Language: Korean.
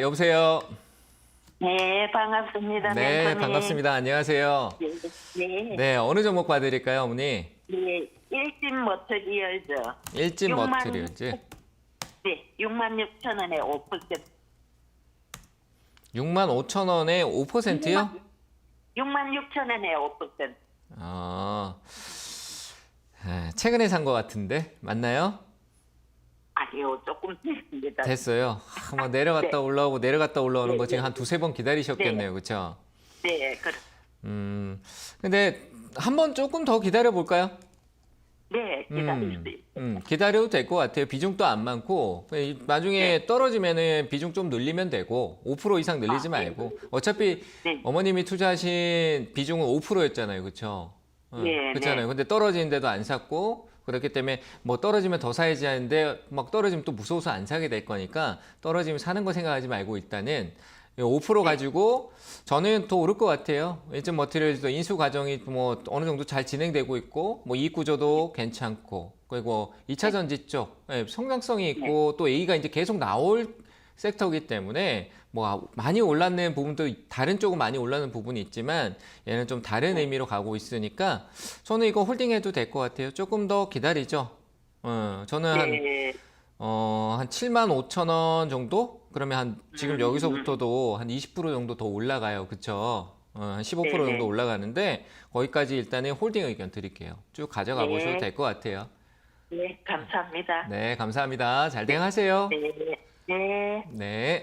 여보세요. 네, 반갑습니다. 네, 멘토님. 반갑습니다. 안녕하세요. 네, 네, 네, 어느 종목 봐드릴까요, 어머니? 네, 일진 머터리얼즈. 일진 머트리얼즈. 네, 6만 6천 원에 5%. 6만 5천 원에 5%요? 6만 6천 원에 5%. 아, 아, 최근에 산 것 같은데 맞나요? 아니요, 조금 됐습니다. 됐어요. 아, 뭐 내려갔다 올라오고 내려갔다 올라오는 네, 거 지금 네. 한 두세 번 기다리셨겠네요, 그렇죠? 네, 그, 음, 근데 한 번 조금 더 기다려 볼까요? 네, 기다릴 음, 수 있어요. 음, 기다려도 될 것 같아요. 비중도 안 많고 이- 나중에 떨어지면은 비중 좀 늘리면 되고 5% 이상 늘리지 아, 말고 어차피 네. 어머님이 투자하신 비중은 5%였잖아요, 그렇죠? 네, 그렇잖아요. 근데 떨어지는데도 안 샀고 그렇기 때문에 뭐 떨어지면 더 사야지 하는데 막 떨어지면 또 무서워서 안 사게 될 거니까 떨어지면 사는 거 생각하지 말고 일단은 네. 5% 가지고 저는 더 오를 것 같아요. 일점 머티리얼도 인수 과정이 뭐 어느 정도 잘 진행되고 있고 뭐 이익 구조도 괜찮고 그리고 2차 전지 쪽 예, 성장성이 있고 또 A가 이제 계속 나올 섹터이기 때문에 뭐 많이 올랐는 부분도 다른 쪽은 많이 올랐는 부분이 있지만 얘는 좀 다른 의미로 가고 있으니까 저는 이거 홀딩해도 될 것 같아요. 조금 더 기다리죠. 어, 저는 한 네, 어, 한 7만 5천 원 정도? 그러면 한 지금 음, 여기서부터도 한 20% 정도 더 올라가요. 그쵸? 어, 한 15% 네네. 정도 올라가는데 거기까지 일단은 홀딩 의견 드릴게요. 쭉 가져가 네. 보셔도 될 것 같아요. 네, 감사합니다. 네, 감사합니다. 잘 대응하세요. 네, 네. 네.